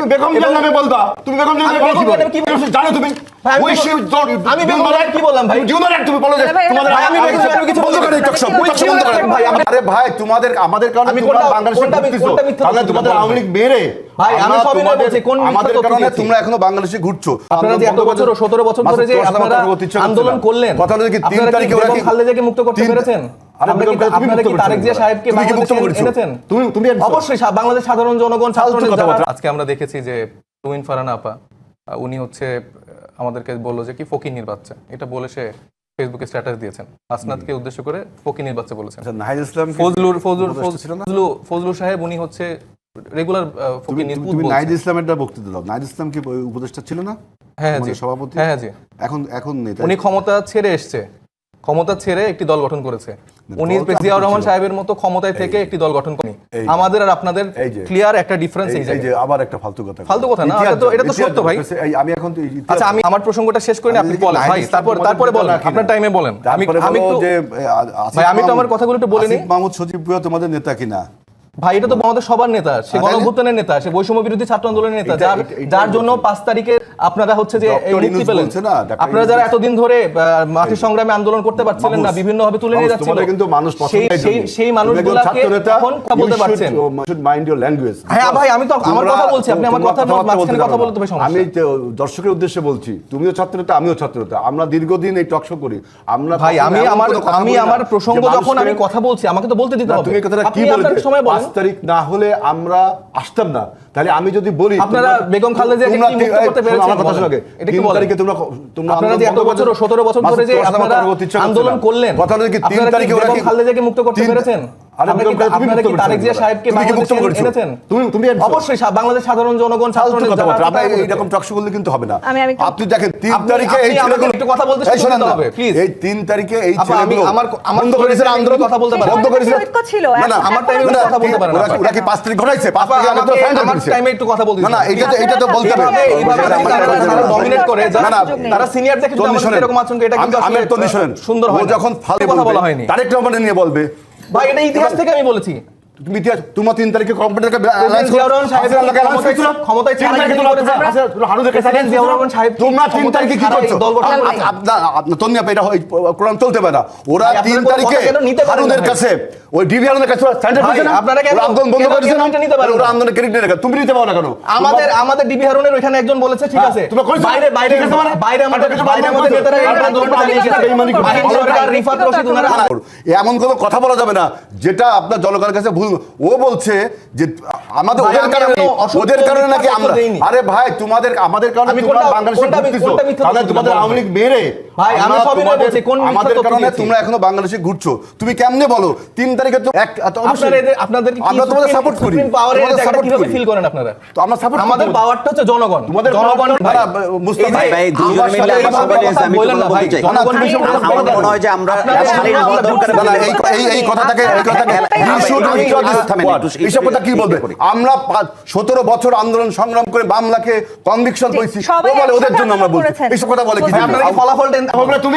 তুমি বেগম জিয়ার নামে বলবা তুমি বেগম জিয়ার নামে কি বলছি? জানো তুমি ওই সে- আমি বেগম জিয়ার কি বললাম ভাই? এক তুমি বলো যে তোমাদের আমি বেগম কিছু বন্ধ করে না। বন্ধ করে। ভাই, আরে ভাই তোমাদের আমাদের কারণে আমি তোমরা কোনটা- বাংলাদেশে ঘুরতেছো তাহলে তোমাদের? আওয়ামী লীগ ভাই, আমি সবই নয় বলছি, কোন আমাদের কারণে তোমরা এখনও বাংলাদেশে ঘুরছো আপনারা যে এত বছর ও 17 বছর ধরে যে আপনারা আন্দোলন না। করলেন কথা হলো কি তিন তারিখে ওরা কি খালেদা জিয়াকে মুক্ত করতে পেরেছেন বাংলাদেশে সাধারণ জনগণ আজকে আমরা দেখেছি যে ফারানা আপা উনি হচ্ছে আমাদেরকে বলল যে কি ফকিনির বাচ্চা। এটা বলে সে ফেসবুকে স্ট্যাটাস দিয়েছেন। আসনাদকে উদ্দেশ্য করে ফকিনির বাচ্চা বলেছেন। আচ্ছা নাহিদ ইসলাম ফজলুর? ফজলু ফজলু সাহেব উনি হচ্ছে রেগুলার ফকিনির তুমি-। নাহিদ ইসলামের বক্তৃতা দাও। নাহিদ ইসলাম কি উপদেষ্টা ছিল না? হ্যাঁ আমাদের জি। সভাপতি? হ্যাঁ জি। এখন এখন উনি ক্ষমতা ছেড়ে এসছে। ক্ষমতা ছেড়ে একটি দল গঠন করেছে। উনি দল জিয়াউর রহমান সাহেবের মতো ক্ষমতায় থেকে একটি দল গঠন করেনি। আমাদের আর আপনাদের ক্লিয়ার একটা ডিফারেন্স এই- যে আবার একটা ফালতু কথা। ফালতু কথা না, এটা তো- এটা তো সত্য ভাই। আমি এখন তো আচ্ছা আমি আমার প্রসঙ্গটা শেষ করি আপনি বলেন। ভাই তারপর তারপরে বলেন আপনার টাইমে বলেন। আমি আমি তো যে ভাই, আমি তো আমার কথাগুলো একটু বলে নিই। মাহমুদ সজীব তোমাদের নেতা কিনা? ভাই এটা তো আমাদের সবার নেতা সে তাহলে? নেতা সে বৈষম্য বিরোধী ছাত্র আন্দোলনের নেতা যার যার জন্য পাঁচ তারিখে আপনারা হচ্ছে যে এই মুক্তি পেলেন। আপনারা যারা এতদিন ধরে মাঠের সংগ্রামে আন্দোলন করতে পারছিলেন না বিভিন্ন ভাবে তুলে নিয়ে যাচ্ছিল কিন্তু মানুষ সেই সেই মানুষগুলোকে এখন কথা বলতে পারছেন। your হ্যাঁ, ভাই, আমি তো আমার কথা বলছি, আপনি আমার কথাবার্তা মাঝখানে কথা বলতে হবে সমস্যা। আমি তো দর্শকের উদ্দেশ্যে বলছি তুমিও ছাত্র নেতা আমিও ছাত্র নেতা আমরা দীর্ঘদিন এই টক শো করি। আমরা ভাই আমি আমার আমি আমার প্রসঙ্গ যখন আমি কথা বলছি আমাকে তো বলতে দিতে হবে। তুমি কথাটা কি বলতে সময় বলেন। তারিখ না হলে আমরা আসতাম না। তাহলে আমি যদি বলি আপনারা বেগম খালেদা জিয়াকে তোমরা কি মুক্ত করতে পেরেছেন? কথা শোনো এটা কি তারিখে তোমরা তোমরা আপনারা যে এত বছর 17 বছর ধরে যে আপনারা আন্দোলন করলেন। কথা নাকি কি তিন তারিখে ওরা মুক্ত করতে পেরেছেন? আপনি দেখেন তিন তারিখে এই ছেলেগুলো কথা বলতে হবে, এই তিন তারিখে এই ছেলেগুলো আমার- বন্ধ করেছিল আন্দোলন? কথা বলতে। বন্ধ করেছিল ছিল, না না আমার কথা বলতে না। ওরা কি পাঁচ তারিখ ঘটাইছে? পাঁচ তারিখ তো টাইমে একটু কথা বলতে না না এটা তো এটা তো বলতে হবে এইভাবে- তারা- করে, না, না, তারা দেখে। এরকম আচরণ এটা কিন্তু আসলে, সুন্দর হয় যখন ফালতু কথা বলা হয়নি। তারেক রহমানের নিয়ে বলবে ভাই এটা ইতিহাস থেকে আমি বলেছি। তুমি ইতিহাস তোমার তিন তারিখে কম্পিউটারকে তোমরা তিন কি করছ? এটা কোরআন চলতে পারে ওরা তিন? কাছে ওই ডিবি কাছে আন্দোলন বন্ধ করেছে ওরা আন্দোলনের ক্রেডিট তুমি নিতে পারো না কেন? আমাদের আমাদের ডিবি হারুনের ওইখানে একজন বলেছে ঠিক হ্যাঁ, আছে। বাইরে বাইরে মানে? বাইরে আমাদের বাইরে আমাদের নেতারা এমন কোনো কথা বলা যাবে না যেটা আপনার জনগণের কাছে ভুল ও বলছে যে আমাদের ওদের কারণে ওদের কারণে নাকি আমরা আরে ভাই তোমাদের আমাদের কারণে আমি তোমরা কোনটা- বাংলাদেশে ঘুরতেছো তাহলে তোমাদের আওয়ামী লীগ মেরে ভাই, আমি আমরা সবই তোমাদের- বলছি, কোন আমাদের কারণে তোমরা এখনও বাংলাদেশে ঘুরছো। তুমি কেমনে বলো? তিন তারিখে তো এক এদের- আপনাদের কি আমরা তোমাদের সাপোর্ট করি। তোমাদের জায়গাটা কীভাবে feel করেন আপনারা? তো আমরা সাপোর্ট আমাদের পাওয়ারটা হচ্ছে জনগণ। তোমাদের জনগণ ভাই। মুস্তাফা ভাই, দুজনে আমার মিলে আমার সবাই আমি বললেন কথা না ভাই, না, বলবেন মনে হয় যে আমরা না, না, এই এই কথাটাকে এই কথাটাকে you should withdraw this word। এইসব কথা কি বলবে? আমরা সতেরো বছর আন্দোলন সংগ্রাম করে মামলাকে কনভিকশন করেছি। বলে ওদের জন্য আমরা বলছি। এইসব কথা বলে কি ফলাফল তুমি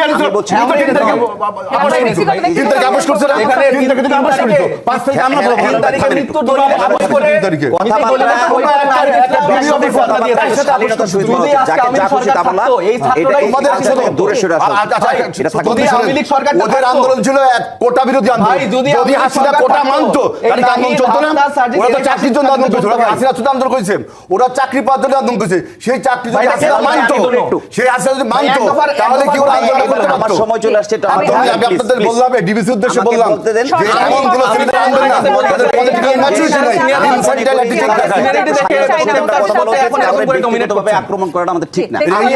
আন্দোলন ছিল এক কোটা বিরোধী আন্দোলন যদি হাসিনা কোটা মানতো এই তাহলে কি আন্দোলন নাহিদ, চলতো না হাসনাত, সার্জিস, ওরা তো চাকরির জন্য আন্দোলন করেছে ওরা হাসিনা শুধু আন্দোলন করেছে ওরা চাকরি পাওয়ার জন্য আন্দোলন করেছে সেই চাকরি যদি হাসিনা মানতো আমি সেই হাসিনা যদি মানতো এক দফার- এক তাহলে কি ওরা আন্দোলন করতে পারতো সময় চলে আসছে আমি আপনাদের বললাম ডিবিসি উদ্দেশ্যে বললাম যে এমন কোনো আমি- আন্দোলন না তাদের political maturity নাই আমি- infantile দেখায়। Seniority দেখে আমি- এরকম আমি- তার আমি- সাথে এখন আমি- এরকম করে আমি dominate ব্যক্তিগতভাবে করছেন। আক্রমণ করাটা আমাদের ঠিক না আমি-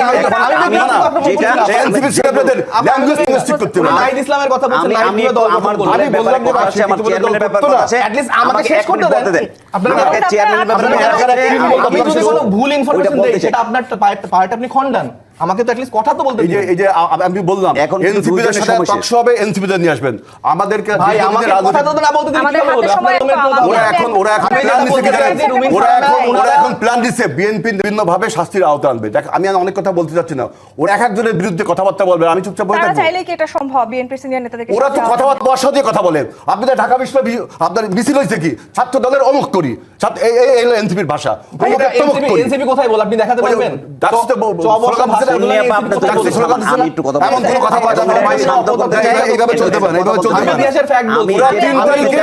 আমার বললাম চেয়ারম্যানের ব্যাপারে। আছে At লিস্ট আমাকে শেষ করতে দেন। আপনারা চেয়ারম্যানের ব্যাপারে কোনো ভুল ইনফরমেশন দেয় সেটা আপনার পার্ট আপনি খণ্ডান। আমাকে তো অ্যাটলিস্ট কথা তো বলতে এই যে এই যে আমি বললাম এখন এনসিপি দুইজনের সাথে। টকশো হবে এনসিপি নিয়ে আসবেন। আমাদেরকে ভাই রাজনৈতিক- কথা তো না বলতে দিন আমাদের ওরা এখন ওরা এখন প্ল্যান দিচ্ছে ওরা এখন ওরা এখন প্ল্যান দিচ্ছে বিএনপি বিভিন্ন ভাবে শাস্তির আওতা আনবে। দেখ আমি অনেক কথা বলতে চাচ্ছি না। ওরা এক একজনের বিরুদ্ধে কথাবার্তা বলবে আমি চুপচাপ থাকব। চাইলেই কি এটা সম্ভব বিএনপির সিনিয়র নেতাদেরকে ওরা তো কথাবার্তা বর্ষা দিয়ে কথা বলে। আপনাদের ঢাকা বিশ্ববিদ্যালয় আপনার মিছিল হয়েছে কি? ছাত্র দলের অমুক করি। ছাত্র- এই এই এনসিপির ভাষা। কোথায় বল? আপনি দেখাতে পারবেন? ডাকছে তো ব- ব- চ বর্ষা স্লোগান দিচ্ছে না? ভাষা উনি আপা আপনার কোথায় কথা বলছেন? বলছেন, স্লোগান দিচ্ছে না? আমি একটু কথা এমন কোনো কথা বলা যাবে না শান্ত করতে চাই। এইভাবে- এইভাবে চলতে পারে এইভাবে চলতে পারে ইতিহাসের fact বলছি। ওরা তিন তারিখে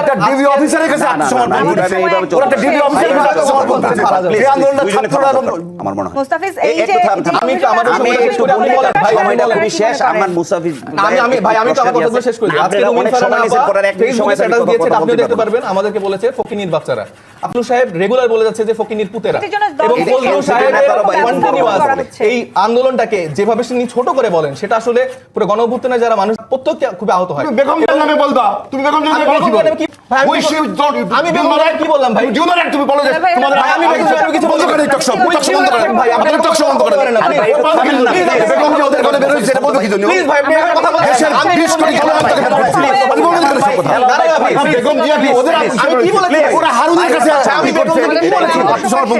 একটা ডিবি অফিসারের কাছে না, না, না, আত্মসমর্পণ করেছে। না, এইভাবে চলতে ওরা একটা ডিবি অফিসারের কাছে আত্মসমর্পণ করেছে। এই আন্দোলনটা ছাত্ররা কথা এবং বলতে- আমার মনে হয় মুস্তাফিজ এই এই যে একটু থাম- যে আমি একটু আমার অভিযোগটা সময় আপনারা শেষ কি করে আপনি মনে বলেন, করেন? ভাই, সময়টা খুবই শেষ আমার মুসাফিজ আমি আমি ভাই আমি একটু আমার কথাগুলো শেষ করি আজকে রুমিন অনেক ফারহানা সময় নিয়েছেন আপা পরে এক মিনিট ফেসবুকে সময় স্ট্যাটাস কথা দিয়েছেন দেখতে পারবেন। পারবেন আমাদেরকে বলেছে ফকিনির বাচ্চারা আফলু সাহেব রেগুলার বলে যাচ্ছে যে ফকিনির পুতেরা। এবং থেকে ফজলু সাহেবের কন্টিনিউয়াস এই আন্দোলনটাকে যেভাবে তিনি ছোট করে বলেন সেটা আসলে পুরো গণঅভ্যুত্থানে যারা মানুষ প্রত্যেককে খুব আহত হয়। বেগম জিয়ার নামে বলবা। তুমি বেগম আমি নামে কি- আমি বেগম- কি বললাম ভাই? do not তুমি বলো তোমাদের আমি বেগম কিছু বন্ধ show বন্ধ। ভাই, আপনি না, বেগম হয়েছে, এটা বলতে কি জন্য? Please, ভাই, আপনি আমার কথা বলেন। দেশের আমি বিশ কোটি বেগম জিয়ার জনগণ তাকে ভাই, ভোট দিয়েছে। ভাই, আপনি বলেন কেন সব কথা? বেগম জিয়া ওদের আমি কি বলেছি? ওরা হারুনের কাছে আমি বেগম কি বলেছি? আত্মসমর্পণ